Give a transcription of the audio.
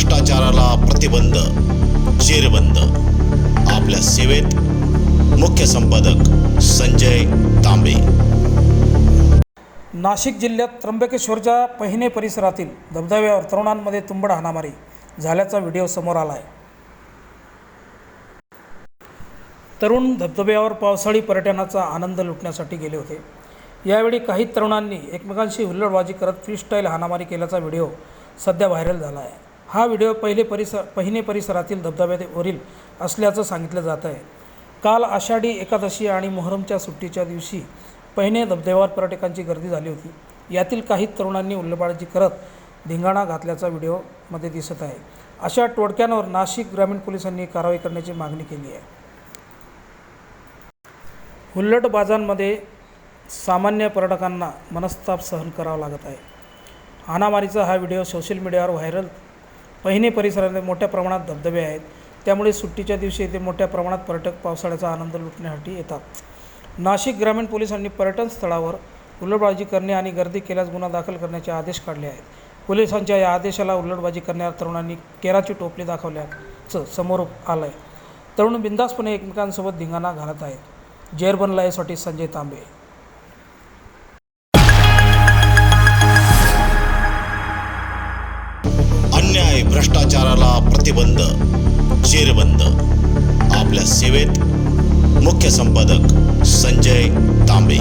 भ्रष्टाचाराला प्रतिबंध जेरबंद. आपल्या सेवेत मुख्य संपादक संजय तांबे. नाशिक जिल्ह्यात त्र्यंबकेश्वरच्या पहिने परिसरातील धबधब्यावर तरुणांमध्ये तुंबड हाणामारी झाल्याचा व्हिडिओ समोर आला आहे तरुण धबधब्यावर पावसाळी पर्यटनाचा आनंद लुटण्यासाठी गेले होते. यावेळी काही तरुणांनी एकमेकांशी हुल्लडबाजी करत फ्रीस्टाईल हाणामारी केल्याचा व्हिडिओ सध्या व्हायरल झाला आहे. हा व्हिडिओ पहिले परिसर पहिने परिसरातील धबधब्यावरील असल्याचं सांगितलं जात आहे. काल आषाढी एकादशी आणि मोहरमच्या सुट्टीच्या दिवशी पहिने धबधब्यावर पर्यटकांची गर्दी झाली होती. यातील काही तरुणांनी उल्लबाळजी करत धिंगाणा घातल्याचा व्हिडिओमध्ये दिसत आहे. अशा टोळक्यांवर नाशिक ग्रामीण पोलिसांनी कारवाई करण्याची मागणी केली आहे. हुल्लटबाजांमध्ये सामान्य पर्यटकांना मनस्ताप सहन करावा लागत आहे. हाणामारीचा हा व्हिडिओ सोशल मीडियावर व्हायरल पहिने परिसरामध्ये मोठ्या प्रमाणात धबधबे आहेत. त्यामुळे सुट्टीच्या दिवशी येथे मोठ्या प्रमाणात पर्यटक पावसाळ्याचा आनंद लुटण्यासाठी येतात. नाशिक ग्रामीण पोलिसांनी पर्यटन स्थळावर हुल्लडबाजी करणे आणि गर्दी केल्यास गुन्हा दाखल करण्याचे आदेश काढले आहेत. पोलिसांच्या या आदेशाला उलटबाजी करणाऱ्या तरुणांनी केराची टोपली दाखवल्याचं समोर आलं आहे तरुण बिंदासपणे एकमेकांसोबत धिंगाणा घालत आहेत. जेरबन लाईव्हसाठी संजय तांबे. अन्याय भ्रष्टाचाराला प्रतिबंध जेरबंद. आपल्या सेवेत मुख्य संपादक संजय तांबे.